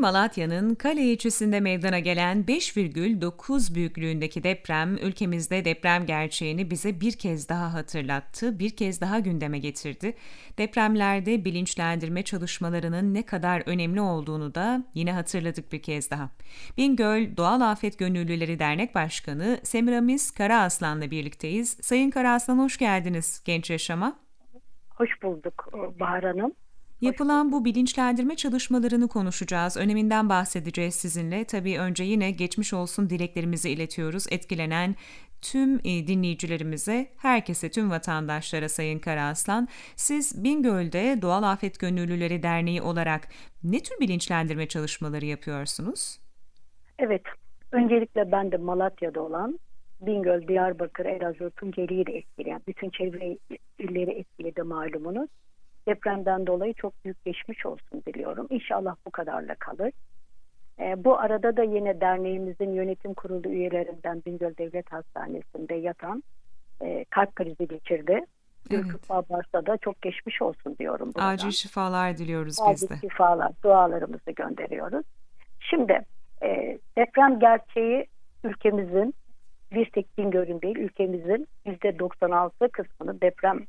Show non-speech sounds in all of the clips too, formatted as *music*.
Malatya'nın Kale ilçesinde meydana gelen 5,9 büyüklüğündeki deprem ülkemizde deprem gerçeğini bize bir kez daha hatırlattı, bir kez daha gündeme getirdi. Depremlerde bilinçlendirme çalışmalarının ne kadar önemli olduğunu da yine hatırladık bir kez daha. Bingöl Doğal Afet Gönüllüleri Dernek Başkanı Semiramis Karaaslan'la birlikteyiz. Sayın Karaaslan hoş geldiniz Genç Yaşam'a. Hoş bulduk Bahar Hanım. Yapılan bu bilinçlendirme çalışmalarını konuşacağız. Öneminden bahsedeceğiz sizinle. Tabii önce yine geçmiş olsun dileklerimizi iletiyoruz. Etkilenen tüm e, dinleyicilerimize, herkese, tüm vatandaşlara Sayın Karaaslan. Siz Bingöl'de Doğal Afet Gönüllüleri Derneği olarak ne tür bilinçlendirme çalışmaları yapıyorsunuz? Evet, öncelikle ben de Malatya'da olan Bingöl, Diyarbakır, Elazığ, Tunceli'yi de etkileyen, bütün çevre illeri etkiledi malumunuz. Depremden dolayı çok büyük geçmiş olsun diliyorum. İnşallah bu kadarla kalır. E, bu arada da yine derneğimizin yönetim kurulu üyelerinden Bingöl Devlet Hastanesi'nde yatan e, kalp krizi geçirdi. Evet. Varsa da çok geçmiş olsun diyorum. Buradan. Acil şifalar diliyoruz Acil biz de. Acil şifalar, dualarımızı gönderiyoruz. Şimdi e, deprem gerçeği ülkemizin bir tek Bingöl'ün değil ülkemizin %96 kısmını deprem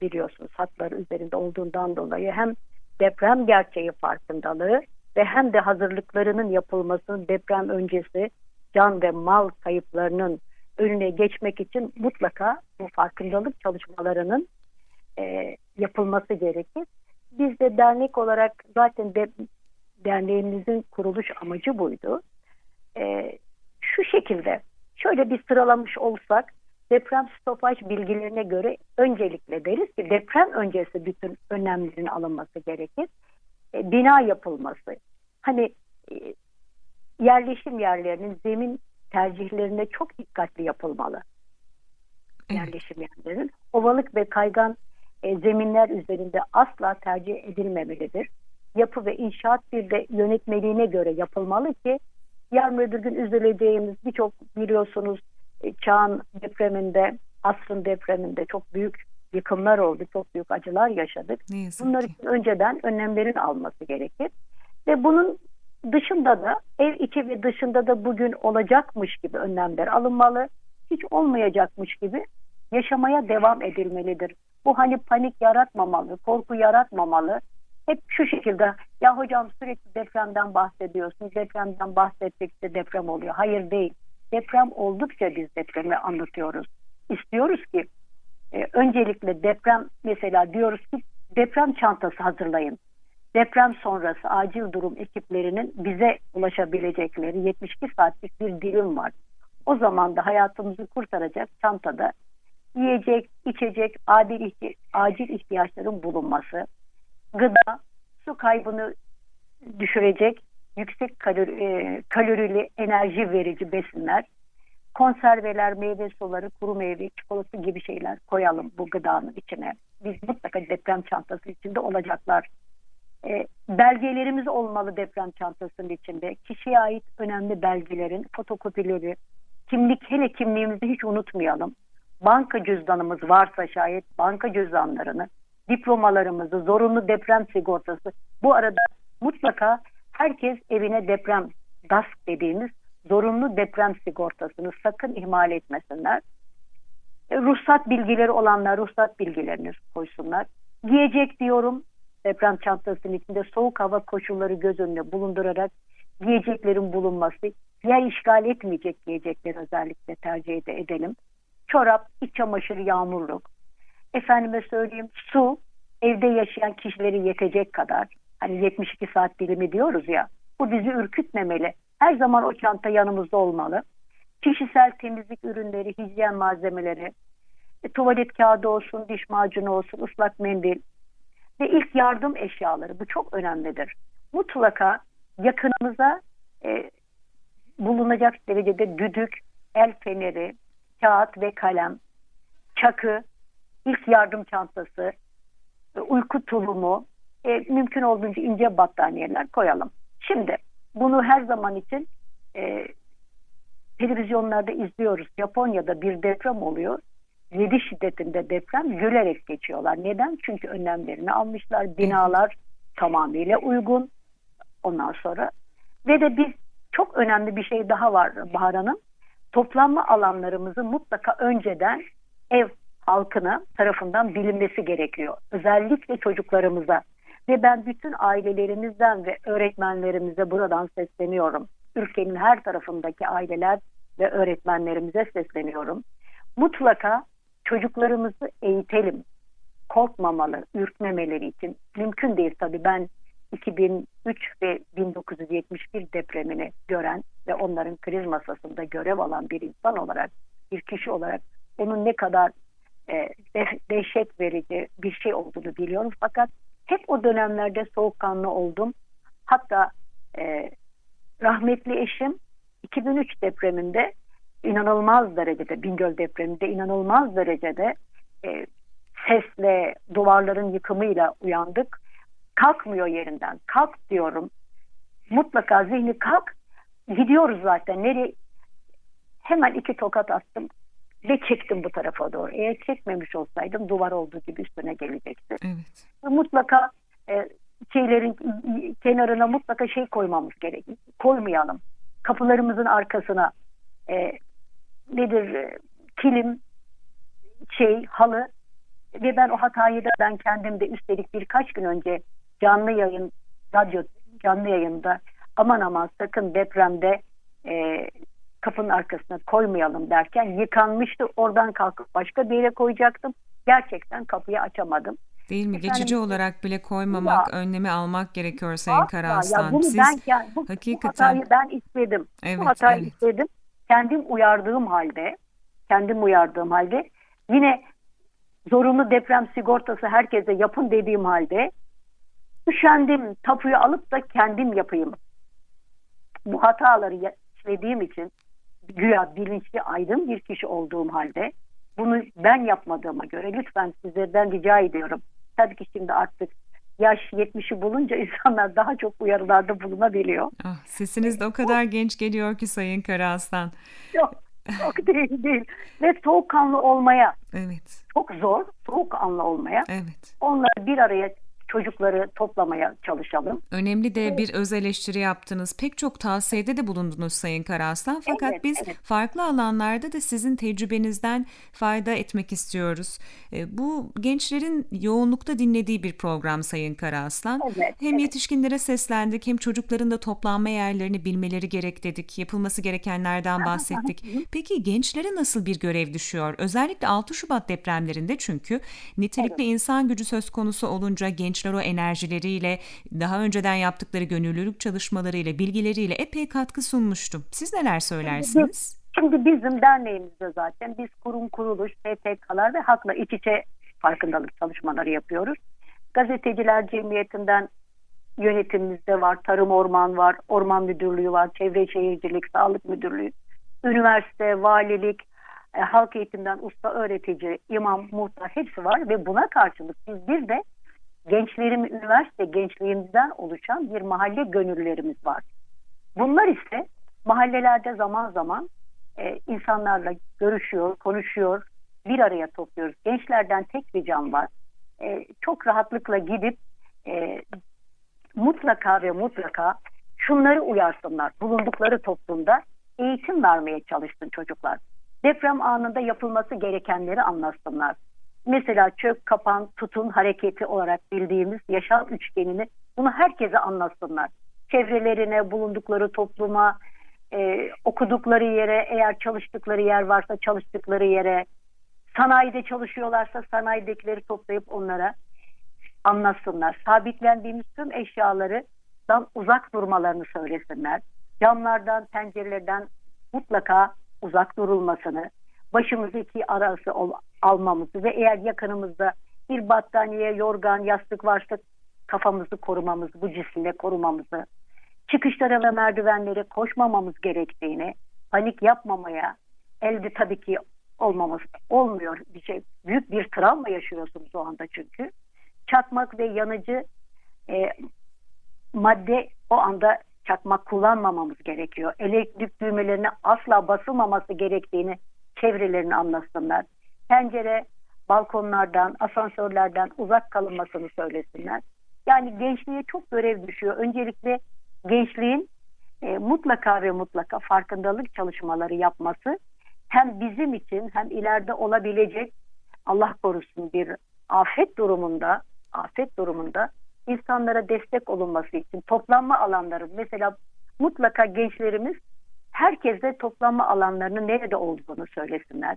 biliyorsunuz hatları üzerinde olduğundan dolayı hem deprem gerçeği farkındalığı ve hem de hazırlıklarının yapılmasının deprem öncesi can ve mal kayıplarının önüne geçmek için mutlaka bu farkındalık çalışmalarının e, yapılması gerekir. Biz de dernek olarak zaten de, derneğimizin kuruluş amacı buydu. E, şu şekilde şöyle bir sıralamış olsak deprem stopaj bilgilerine göre öncelikle deriz ki deprem öncesi bütün önlemlerin alınması gerekir. E, bina yapılması, hani e, yerleşim yerlerinin zemin tercihlerine çok dikkatli yapılmalı. Evet. Yerleşim yerlerinin ovalık ve kaygan e, zeminler üzerinde asla tercih edilmemelidir. Yapı ve inşaat bir de yönetmeliğine göre yapılmalı ki yarın öbür gün üzüleceğimiz birçok biliyorsunuz çağın depreminde, asrın depreminde çok büyük yıkımlar oldu, çok büyük acılar yaşadık. Bunlar için önceden önlemlerin alması gerekir. Ve bunun dışında da ev içi ve dışında da bugün olacakmış gibi önlemler alınmalı. Hiç olmayacakmış gibi yaşamaya devam edilmelidir. Bu hani panik yaratmamalı, korku yaratmamalı. Hep şu şekilde ya hocam sürekli depremden bahsediyorsunuz. Depremden bahsettikçe deprem oluyor. Hayır değil deprem oldukça biz depremi anlatıyoruz. İstiyoruz ki e, öncelikle deprem mesela diyoruz ki deprem çantası hazırlayın. Deprem sonrası acil durum ekiplerinin bize ulaşabilecekleri 72 saatlik bir dilim var. O zaman da hayatımızı kurtaracak çantada yiyecek, içecek, adil ihti acil ihtiyaçların bulunması, gıda, su kaybını düşürecek yüksek kalori, e, kalorili enerji verici besinler, konserveler, meyve suları, kuru meyve, çikolata gibi şeyler koyalım bu gıdanın içine. Biz mutlaka deprem çantası içinde olacaklar. E, belgelerimiz olmalı deprem çantasının içinde. Kişiye ait önemli belgelerin fotokopileri, kimlik hele kimliğimizi hiç unutmayalım. Banka cüzdanımız varsa şayet banka cüzdanlarını, diplomalarımızı, zorunlu deprem sigortası. Bu arada mutlaka herkes evine deprem DASK dediğimiz zorunlu deprem sigortasını sakın ihmal etmesinler. E, ruhsat bilgileri olanlar ruhsat bilgilerini koysunlar. Giyecek diyorum deprem çantasının içinde soğuk hava koşulları göz önüne bulundurarak giyeceklerin bulunması, yer işgal etmeyecek giyecekleri özellikle tercih edelim. Çorap, iç çamaşırı, yağmurluk. Efendime söyleyeyim su, evde yaşayan kişileri yetecek kadar hani 72 saat dilimi diyoruz ya bu bizi ürkütmemeli. Her zaman o çanta yanımızda olmalı. Kişisel temizlik ürünleri, hijyen malzemeleri, e, tuvalet kağıdı olsun, diş macunu olsun, ıslak mendil ve ilk yardım eşyaları bu çok önemlidir. Mutlaka yakınımıza e, bulunacak derecede düdük, el feneri, kağıt ve kalem, çakı, ilk yardım çantası, e, uyku tulumu, e, mümkün olduğunca ince battaniyeler koyalım. Şimdi bunu her zaman için e, televizyonlarda izliyoruz. Japonya'da bir deprem oluyor. 7 şiddetinde deprem gülerek geçiyorlar. Neden? Çünkü önlemlerini almışlar. Binalar tamamıyla uygun. ondan sonra. Ve de biz çok önemli bir şey daha var Bahar Hanım. Toplanma alanlarımızı mutlaka önceden ev halkına tarafından bilinmesi gerekiyor. Özellikle çocuklarımıza. Ve ben bütün ailelerimizden ve öğretmenlerimize buradan sesleniyorum. Ülkenin her tarafındaki aileler ve öğretmenlerimize sesleniyorum. Mutlaka çocuklarımızı eğitelim. Korkmamalı, ürkmemeleri için. Mümkün değil tabii ben 2003 ve 1971 depremini gören ve onların kriz masasında görev alan bir insan olarak, bir kişi olarak onun ne kadar e, dehşet verici bir şey olduğunu biliyorum. Fakat hep o dönemlerde soğukkanlı oldum. Hatta e, rahmetli eşim 2003 depreminde inanılmaz derecede Bingöl depreminde inanılmaz derecede e, sesle duvarların yıkımıyla uyandık. Kalkmıyor yerinden. Kalk diyorum. Mutlaka zihni kalk. Gidiyoruz zaten. Nereye? Hemen iki tokat attım ve çektim bu tarafa doğru. Eğer çekmemiş olsaydım duvar olduğu gibi üstüne gelecekti. Evet. Mutlaka e, şeylerin kenarına mutlaka şey koymamız gerekiyor. Koymayalım. Kapılarımızın arkasına e, nedir e, kilim şey halı ve ben o hatayı da ben kendim de üstelik birkaç gün önce canlı yayın radyo canlı yayında aman aman sakın depremde e, kapının arkasına koymayalım derken yıkanmıştı. Oradan kalkıp başka bir yere koyacaktım. Gerçekten kapıyı açamadım. Değil mi? Efendim, Geçici olarak bile koymamak, ya, önlemi almak gerekiyor Sayın asla. Karaaslan. Ya bunu Siz ben, yani, bu, hakikaten- bu hatayı ben istedim. Evet, bu hatayı evet. istedim. Kendim uyardığım halde, kendim uyardığım halde yine zorunlu deprem sigortası herkese yapın dediğim halde üşendim tapuyu alıp da kendim yapayım. Bu hataları işlediğim için güya bilinçli aydın bir kişi olduğum halde bunu ben yapmadığıma göre lütfen sizlerden rica ediyorum. Tabii ki şimdi artık yaş 70'i bulunca *laughs* insanlar daha çok uyarılarda bulunabiliyor. ah, sesiniz de o kadar genç geliyor ki Sayın Karaaslan. Yok, yok değil değil. Ve soğukkanlı olmaya Evet, çok zor, soğukkanlı olmaya evet. onları bir araya çocukları toplamaya çalışalım. Önemli de bir öz eleştiri yaptınız. Pek çok tavsiyede de bulundunuz Sayın Karaaslan. Fakat Evet, biz evet. farklı alanlarda da sizin tecrübenizden fayda etmek istiyoruz. E, Bu gençlerin yoğunlukta dinlediği bir program Sayın Karaaslan. Evet, Hem evet. yetişkinlere seslendik hem çocukların da toplanma yerlerini bilmeleri gerek dedik. Yapılması gerekenlerden bahsettik. Peki gençlere nasıl bir görev düşüyor? Özellikle 6 Şubat depremlerinde çünkü nitelikli insan gücü söz konusu olunca gençler o enerjileriyle daha önceden yaptıkları gönüllülük çalışmalarıyla, bilgileriyle epey katkı sunmuştu. Siz neler söylersiniz? Şimdi bizim derneğimizde zaten biz kurum kuruluş, STK'lar ve halkla iç içe farkındalık çalışmaları yapıyoruz. Gazeteciler Cemiyeti'nden yönetimimizde var, Tarım Orman var, Orman Müdürlüğü var, Çevre Şehircilik, Sağlık Müdürlüğü, üniversite, valilik, e, halk eğitimden usta öğretici, imam, muhtar hepsi var ve buna karşılık biz bir de gençlerim, üniversite gençliğimizden oluşan bir mahalle gönüllerimiz var. Bunlar ise mahallelerde zaman zaman e, insanlarla görüşüyor, konuşuyor, bir araya topluyoruz. Gençlerden tek bir can var. E, çok rahatlıkla gidip e, mutlaka ve mutlaka şunları uyarsınlar. Bulundukları toplumda eğitim vermeye çalışsın çocuklar. Deprem anında yapılması gerekenleri anlatsınlar. Mesela çök, kapan, tutun hareketi olarak bildiğimiz yaşam üçgenini bunu herkese anlatsınlar. Çevrelerine, bulundukları topluma, e, okudukları yere, eğer çalıştıkları yer varsa çalıştıkları yere, sanayide çalışıyorlarsa sanayidekileri toplayıp onlara anlatsınlar. Sabitlendiğimiz tüm eşyalardan uzak durmalarını söylesinler. Camlardan, pencerelerden mutlaka uzak durulmasını, başımızı iki arası almamızı ve eğer yakınımızda bir battaniye, yorgan, yastık varsa kafamızı korumamızı, bu cisimle korumamızı, çıkışlara ve merdivenlere koşmamamız gerektiğini, panik yapmamaya, elde tabii ki olmamız olmuyor bir şey. Büyük bir travma yaşıyorsunuz o anda çünkü. Çakmak ve yanıcı e, madde o anda çakmak kullanmamamız gerekiyor. Elektrik düğmelerine asla basılmaması gerektiğini çevrelerini anlatsınlar. Pencere, balkonlardan, asansörlerden uzak kalınmasını söylesinler. Yani gençliğe çok görev düşüyor. Öncelikle gençliğin e, mutlaka ve mutlaka farkındalık çalışmaları yapması hem bizim için hem ileride olabilecek Allah korusun bir afet durumunda afet durumunda insanlara destek olunması için toplanma alanları mesela mutlaka gençlerimiz herkese toplanma alanlarının nerede olduğunu söylesinler.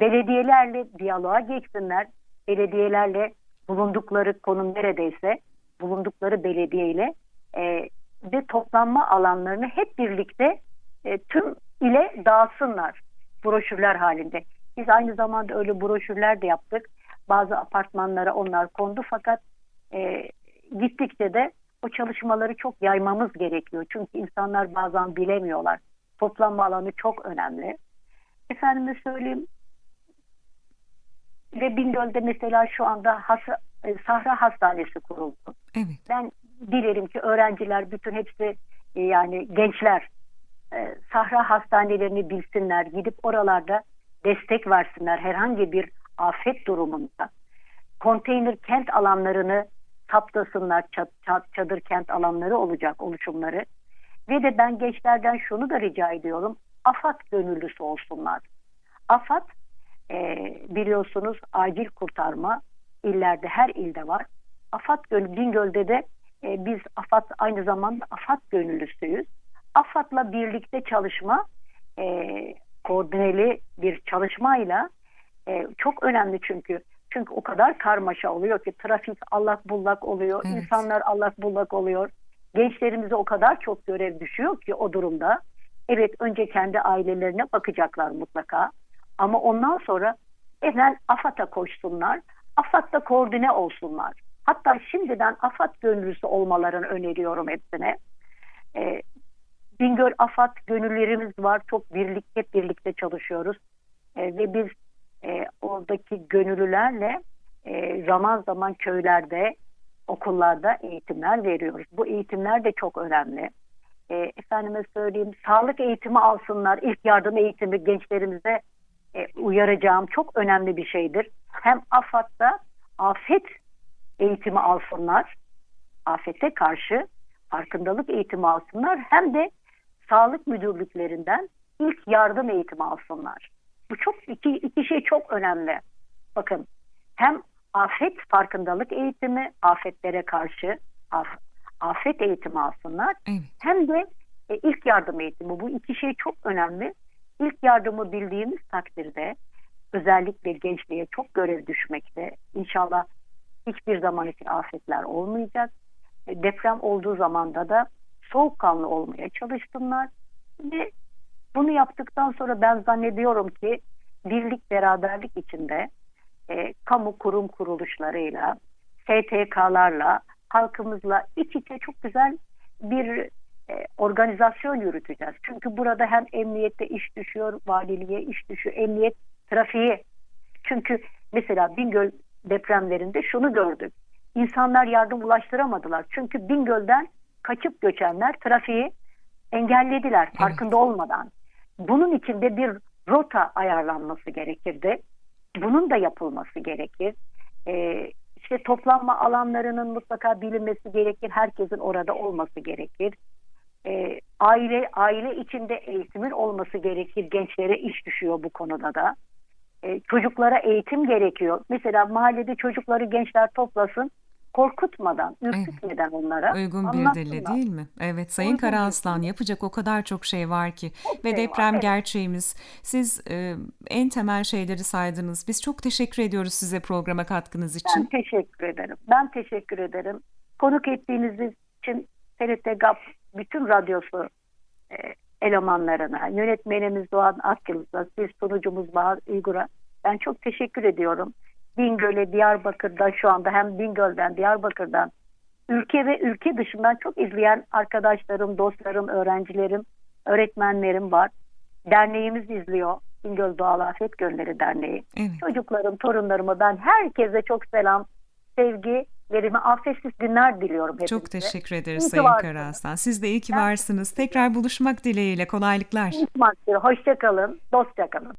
Belediyelerle diyaloğa geçsinler. Belediyelerle bulundukları konum neredeyse bulundukları belediyeyle e, ve toplanma alanlarını hep birlikte e, tüm ile dağıtsınlar broşürler halinde. Biz aynı zamanda öyle broşürler de yaptık. Bazı apartmanlara onlar kondu fakat e, gittikçe de o çalışmaları çok yaymamız gerekiyor. Çünkü insanlar bazen bilemiyorlar. Toplanma alanı çok önemli. Efendime söyleyeyim ve Bingöl'de mesela şu anda has, e, Sahra Hastanesi kuruldu. Evet. Ben dilerim ki öğrenciler bütün hepsi e, yani gençler e, Sahra hastanelerini bilsinler, gidip oralarda destek versinler herhangi bir afet durumunda. Konteyner kent alanlarını saptasınlar, çadır kent alanları olacak oluşumları. Ve de ben gençlerden şunu da rica ediyorum, AFAD gönüllüsü olsunlar. AFAD e, biliyorsunuz acil kurtarma illerde her ilde var. AFAD gönüllü, Bingöl'de de e, biz AFAD aynı zamanda AFAD gönüllüsüyüz. AFAD'la birlikte çalışma e, koordineli bir çalışmayla e, çok önemli çünkü. Çünkü o kadar karmaşa oluyor ki trafik allak bullak oluyor, Evet. insanlar allak bullak oluyor. Gençlerimize o kadar çok görev düşüyor ki o durumda. Evet önce kendi ailelerine bakacaklar mutlaka. Ama ondan sonra hemen AFAD'a koşsunlar. AFAD'da koordine olsunlar. Hatta şimdiden AFAD gönüllüsü olmalarını öneriyorum hepsine. Ee, Bingöl AFAD gönüllerimiz var. Çok birlik, hep birlikte çalışıyoruz. Ee, ve biz e, oradaki gönüllülerle e, zaman zaman köylerde, okullarda eğitimler veriyoruz. Bu eğitimler de çok önemli. E, efendime söyleyeyim, sağlık eğitimi alsınlar. İlk yardım eğitimi gençlerimize e, uyaracağım çok önemli bir şeydir. Hem AFAD'da afet eğitimi alsınlar, afete karşı farkındalık eğitimi alsınlar hem de sağlık müdürlüklerinden ilk yardım eğitimi alsınlar. Bu çok iki, iki şey çok önemli. Bakın hem afet farkındalık eğitimi, afetlere karşı af- afet eğitimi alsınlar Evet. hem de e, ilk yardım eğitimi. Bu iki şey çok önemli. İlk yardımı bildiğimiz takdirde özellikle gençliğe çok görev düşmekte. İnşallah hiçbir zaman için afetler olmayacak. E, Deprem olduğu zamanda da soğukkanlı olmaya çalışsınlar. Ve bunu yaptıktan sonra ben zannediyorum ki birlik beraberlik içinde e, kamu kurum kuruluşlarıyla, STK'larla, halkımızla iç içe çok güzel bir e, organizasyon yürüteceğiz. Çünkü burada hem emniyette iş düşüyor, valiliğe iş düşüyor, emniyet trafiği. Çünkü mesela Bingöl depremlerinde şunu gördük. İnsanlar yardım ulaştıramadılar. Çünkü Bingöl'den kaçıp göçenler trafiği engellediler farkında olmadan. Bunun için de bir rota ayarlanması gerekirdi. Bunun da yapılması gerekir. Ee, işte toplanma alanlarının mutlaka bilinmesi gerekir. Herkesin orada olması gerekir. Ee, aile aile içinde eğitimin olması gerekir. Gençlere iş düşüyor bu konuda da. Ee, çocuklara eğitim gerekiyor. Mesela mahallede çocukları gençler toplasın korkutmadan, ürkütmeden onlara Uygun bir dille değil mi? Evet Sayın Uygun Karaaslan yapacak o kadar çok şey var ki. Çok Ve şey var, deprem evet. gerçeğimiz. Siz e, en temel şeyleri saydınız. Biz çok teşekkür ediyoruz size programa katkınız Ben için. teşekkür ederim. Ben teşekkür ederim. Konuk ettiğiniz için TRT GAP bütün radyosu e, elemanlarına, yönetmenimiz Doğan Akyıldız'a, siz sunucumuz Bahar Uygur'a ben çok teşekkür ediyorum. Bingöl'e, Diyarbakır'da şu anda hem Bingöl'den, Diyarbakır'dan ülke ve ülke dışından çok izleyen arkadaşlarım, dostlarım, öğrencilerim, öğretmenlerim var. Derneğimiz izliyor. Bingöl Doğal Afet Gönülleri Derneği. Evet. Çocuklarım, torunlarıma ben herkese çok selam, sevgilerimi, afetsiz günler diliyorum hepinize. Çok teşekkür İyi ederiz ki Sayın. Karaaslan. Siz de iyi ki varsınız. Tekrar buluşmak dileğiyle. Kolaylıklar. Hoşçakalın, dostça kalın.